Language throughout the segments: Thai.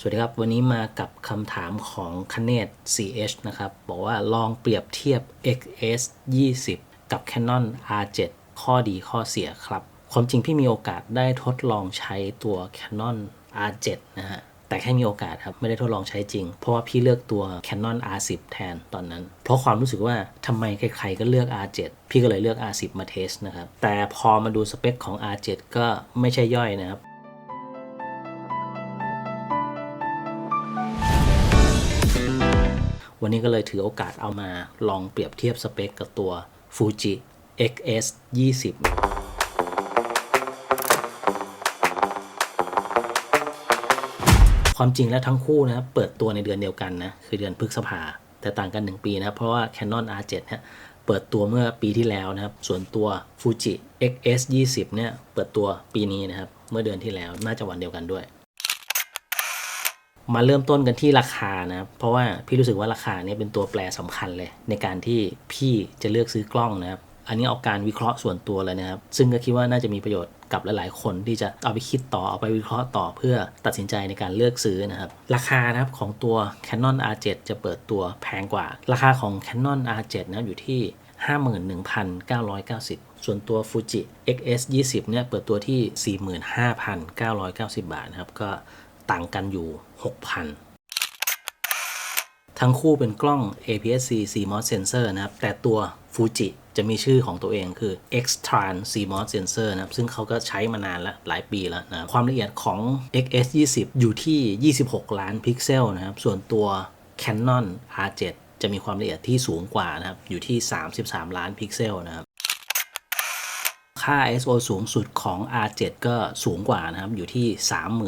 สวัสดีครับ วันนี้มากับคำถามของคเนต CH นะครับ บอกว่าลองเปรียบเทียบ XS 20 กับ Canon R7 ข้อดีข้อเสียครับ ความจริงพี่มีโอกาสได้ทดลองใช้ตัว Canon R7 นะฮะ แต่แค่มีโอกาสครับ ไม่ได้ทดลองใช้จริง เพราะว่าพี่เลือกตัว Canon R10 แทนตอนนั้น เพราะความรู้สึกว่าทำไมใครๆก็เลือก R7 พี่ก็เลยเลือก R10 มาเทสนะครับ แต่พอมาดูสเปคของ R7 ก็ไม่ใช่ย่อยนะครับ วันนี้ก็เลยถือโอกาสเอามาลองเปรียบเทียบสเปคกับตัว Fuji XS 20ความจริงแล้วทั้งคู่นะครับเปิดตัวในเดือนเดียวกันนะคือเดือนพฤษภา แต่ต่างกัน 1 ปีนะเพราะว่า Canon R7 เนี่ยเปิดตัวเมื่อปีที่แล้วนะครับ ส่วนตัว Fuji XS 20เนี่ยเปิดตัวปีนี้นะครับ เมื่อเดือนที่แล้วน่าจะวันเดียวกันด้วย มาเริ่มต้นกันที่ราคานะครับเพราะว่าพี่รู้สึกว่าราคาเนี่ยเป็นตัวแปรสำคัญเลย ในการที่พี่จะเลือกซื้อกล้องนะครับอันนี้เอาการวิเคราะห์ส่วนตัวเลยนะครับ ซึ่งก็คิดว่าน่าจะมีประโยชน์กับหลายๆ คนที่จะเอาไปคิดต่อเอาไปวิเคราะห์ต่อเพื่อตัดสินใจในการเลือกซื้อนะครับ ราคานะครับของตัว Canon R7 จะเปิดตัวแพงกว่า ราคาของ Canon R7 นะอยู่ที่ 51,990 ส่วนตัว Fuji XS 20เนี่ยเปิดตัวที่ 45,990 บาทนะครับก็ ต่างกันอยู่ 6,000 ทั้งคู่เป็นกล้อง APS-C CMOS sensor นะครับ แต่ตัว Fuji จะมีชื่อของตัวเองคือ X-Tran CMOS sensor นะครับ ซึ่งเขาก็ใช้มานานแล้ว หลายปีแล้วนะคความละเอียดของ XS 20 อยู่ที่ 26 ล้านพิกเซลนะครับ ส่วนตัว Canon R7 จะมีความละเอียดที่สูงกว่านะครับ อยู่ที่ 33 ล้านพิกเซลนะครับ ค่า ISO สูงสุดของ R7 ก็สูงกว่านะครับ อยู่ที่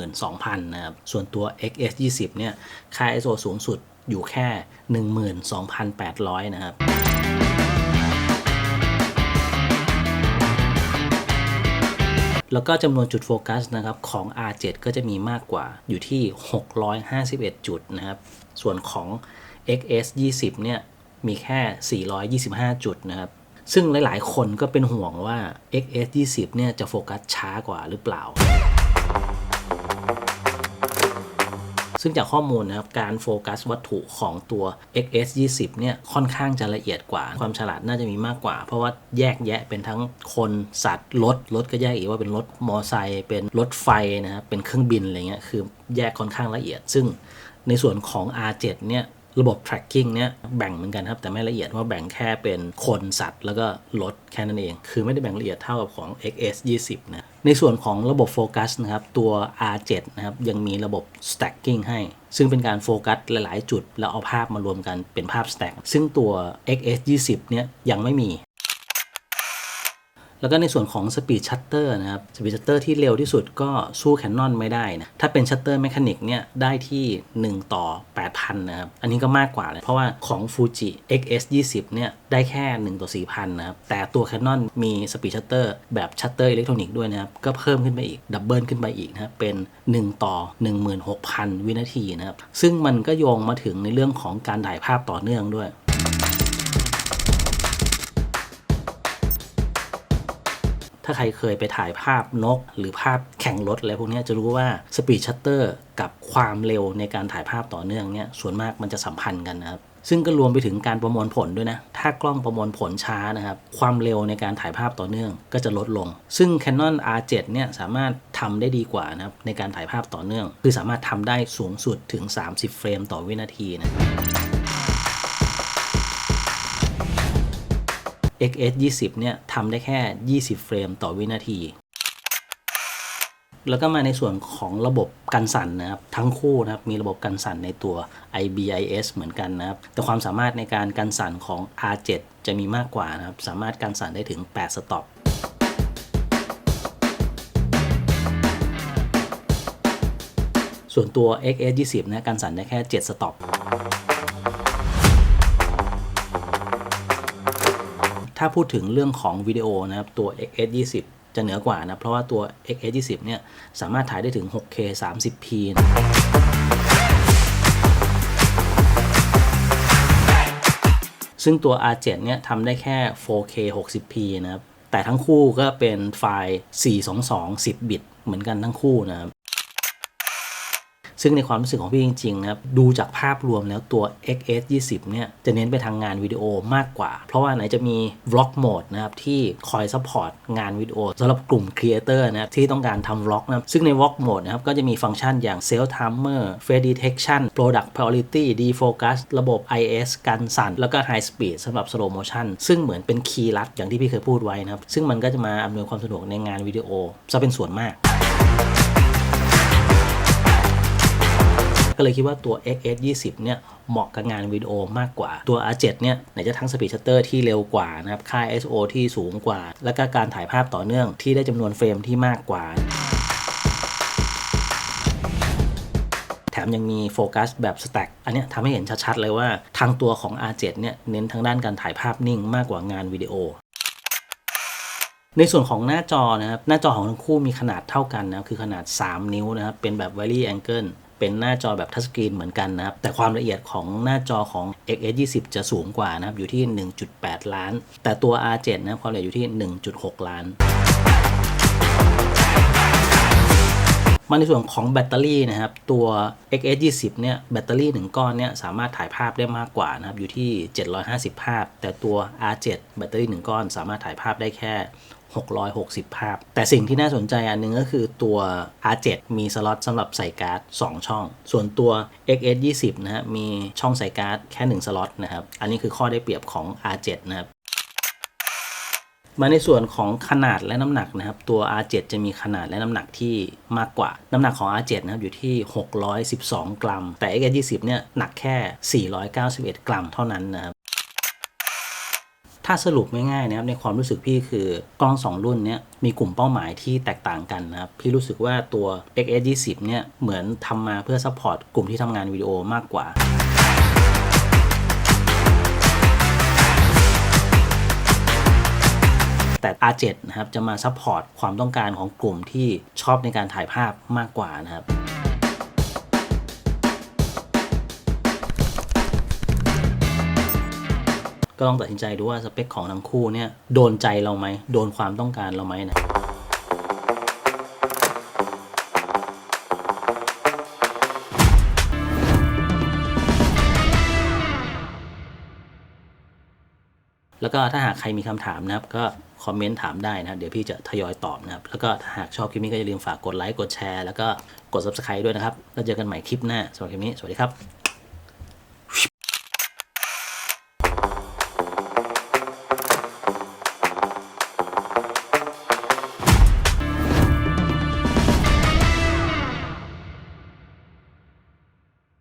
32,000 นะครับ ส่วนตัว XS 20 เนี่ย ค่า ISO สูงสุดอยู่แค่ 12,800 นะครับแล้วก็จำนวนจุดโฟกัสนะครับของ R7 ก็จะมีมากกว่าอยู่ที่ 651 จุดนะครับ ส่วนของ XS 20 เนี่ยมีแค่ 425 จุดนะครับ ซึ่งหลาย ๆ คนก็เป็นห่วงว่า XS 20เนี่ยจะโฟกัสช้ากว่าหรือเปล่า ซึ่งจากข้อมูลนะครับ การโฟกัสวัตถุของตัว XS 20เนี่ยค่อนข้างจะละเอียดกว่า ความฉลาดน่าจะมีมากกว่า เพราะว่าแยกแยะเป็นทั้งคนสัตว์รถรถก็แยกอีกว่าเป็นรถมอไซค์เป็นรถไฟนะครับเป็นเครื่องบินอะไรเงี้ยคือแยกค่อนข้างละเอียด ซึ่งในส่วนของ R7 เนี่ย ระบบ tracking เนี่ยแบ่งเหมือนกันครับ แต่ไม่ละเอียดว่าแบ่งแค่เป็นคนสัตว์ แล้วก็รถแค่นั้นเอง คือไม่ได้แบ่งละเอียดเท่ากับของ XS 20นะในส่วนของระบบโฟกัสนะครับ ตัว R7 นะครับ ยังมีระบบ stacking ให้ ซึ่งเป็นการโฟกัสหลาย ๆ จุด แล้วเอาภาพมารวมกันเป็นภาพ stack ซึ่งตัว XS 20เนี่ยยังไม่มี แล้วก็ในส่วนของ Speed Shutter นะครับ Speed Shutter ที่เร็วที่สุดก็สู้ Canon ไม่ได้นะ ถ้าเป็น Shutter Mechanic เนี่ยได้ที่ 1 ต่อ 8,000 นะครับ อันนี้ก็มากกว่าเลย เพราะว่าของ Fuji XS 20เนี่ยได้แค่ 1 ต่อ 4,000 นะครับ แต่ตัว Canon มี Speed Shutter แบบ Shutter อิเล็กทรอนิกส์ด้วยนะครับ ก็เพิ่มขึ้นไปอีก ดับเบิลขึ้นไปอีกนะครับ เป็น 1 ต่อ 16,000 วินาทีนะครับ ซึ่งมันก็โยงมาถึงในเรื่องของการถ่ายภาพต่อเนื่องด้วย ถ้าใครเคยไปถ่ายภาพนก หรือภาพแข่งรถอะไรพวกนี้จะรู้ว่าสปีดชัตเตอร์กับความเร็วในการถ่ายภาพต่อเนื่องเนี่ยส่วนมากมันจะสัมพันธ์กันนะครับซึ่งก็รวมไปถึงการประมวลผลด้วยนะ ถ้ากล้องประมวลผลช้านะครับ ความเร็วในการถ่ายภาพต่อเนื่องก็จะลดลง ซึ่ง Canon R7 เนี่ยสามารถทำได้ดีกว่านะครับในการถ่ายภาพต่อเนื่อง คือสามารถทำได้สูงสุดถึง 30 เฟรมต่อวินาทีนะ XS 20เนี่ยทำได้แค่ 20 เฟรมต่อวินาที แล้วก็มาในส่วนของระบบกันสั่นนะครับ ทั้งคู่นะครับ มีระบบกันสั่นในตัว IBIS เหมือนกันนะครับ แต่ความสามารถในการกันสั่นของ R7 จะมีมากกว่านะครับ สามารถกันสั่นได้ถึง 8 สต็อปส่วนตัว XS 20นะกันสั่นได้แค่ 7 สต็อป ถ้าพูดถึงเรื่องของวิดีโอนะครับตัว XS 20 จะเหนือกว่านะ เพราะว่าตัว XS 20 เนี่ยสามารถถ่ายได้ถึง 6K 30p นะซึ่งตัว R7 เนี่ยทำได้แค่ 4K 60p นะครับ แต่ทั้งคู่ก็เป็นไฟล์ 422 10 บิต เหมือนกันทั้งคู่นะครับ ซึ่งในความรู้สึกของพี่จริงๆนะครับดูจากภาพรวมแล้วตัว XS 20เนี่ยจะเน้นไปทางงานวิดีโอมากกว่า เพราะว่าไหนจะมี Vlog Mode นะครับที่คอยซัพพอร์ตงานวิดีโอสำหรับกลุ่มครีเอเตอร์นะครับที่ต้องการทำ Vlog นะซึ่งใน Vlog Mode นะครับก็จะมีฟังก์ชันอย่าง Self Timer Face Detection Product Priority Defocus ระบบ IS กันสั่น แล้วก็ High Speed สำหรับ Slow Motion ซึ่งเหมือนเป็นคีย์ลัดอย่างที่พี่เคยพูดไว้นะครับซึ่งมันก็จะมาอำนวยความสะดวกในงานวิดีโอจะเป็นส่วนมาก ก็เลยคิดว่าตัว XS 20เนี่ยเหมาะกับงานวิดีโอมากกว่า ตัว R7 เนี่ยไหนจะทั้งสปีดชัตเตอร์ที่เร็วกว่านะครับค่า ISO ที่สูงกว่า แล้วก็การถ่ายภาพต่อเนื่องที่ได้จำนวนเฟรมที่มากกว่าแถมยังมีโฟกัสแบบสแต็กอันนี้ทำให้เห็นชัดๆเลยว่าทางตัวของ R7 เนี่ยเน้นทางด้านการถ่ายภาพนิ่งมากกว่างานวิดีโอ ในส่วนของหน้าจอนะครับ หน้าจอของทั้งคู่มีขนาดเท่ากันนะคือขนาด 3 นิ้วนะครับ เป็นแบบ Vary Angle เป็นหน้าจอแบบทัชสกรีนเหมือนกันนะครับ แต่ความละเอียดของหน้าจอของ XS 20 จะสูงกว่านะครับ อยู่ที่ 1.8 ล้าน แต่ตัว R7 นะความละเอียดอยู่ที่ 1.6 ล้านมาในส่วนของแบตเตอรี่นะครับ ตัว XS 20เนี่ยแบตเตอรี่ 1 ก้อนเนี่ยสามารถถ่ายภาพได้มากกว่านะครับ อยู่ที่ 750 ภาพ แต่ตัว R7 แบตเตอรี่ 1 ก้อน สามารถถ่ายภาพได้แค่ 660 ภาพ แต่สิ่งที่น่าสนใจอันหนึงก็คือตัว R7 มีสล็อตสำหรับใส่การ์ด 2 ช่อง ส่วนตัว XS 20นะฮะมีช่องใส่การ์ดแค่ 1 สล็อตนะครับ อันนี้คือข้อได้เปรียบของ R7 นะครับมาในส่วนของขนาดและน้ำหนักนะครับ ตัว R7 จะมีขนาดและน้ำหนักที่มากกว่า น้ำหนักของ R7 นะครับอยู่ที่ 612 กรัม แต่ XS20 เนี่ยหนักแค่ 491 กรัมเท่านั้นนะครับ ถ้าสรุปง่ายๆนะครับในความรู้สึกพี่คือกล้อง 2 รุ่นเนี้ยมีกลุ่มเป้าหมายที่แตกต่างกันนะครับ พี่รู้สึกว่าตัว XS20 เนี่ยเหมือนทำมาเพื่อซัพพอร์ตกลุ่มที่ทำงานวิดีโอมากกว่าแต่ R7 นะครับจะมาซัพพอร์ตความต้องการของกลุ่มที่ชอบในการถ่ายภาพมากกว่านะครับ ก็ลองตัดสินใจดูว่าสเปคของทั้งคู่เนี่ยโดนใจเราไหมโดนความต้องการเราไหมนะแล้วก็ถ้าหากใครมีคำถามนะครับ ก็คอมเมนต์ถามได้นะครับ เดี๋ยวพี่จะทยอยตอบนะครับ แล้วก็ถ้าหากชอบคลิปนี้ก็อย่าลืมฝากกดไลค์กดแชร์แล้วก็กด subscribe ด้วยนะครับ แล้วเจอกันใหม่คลิปหน้าสำหรับคลิปนี้ สวัสดีครับ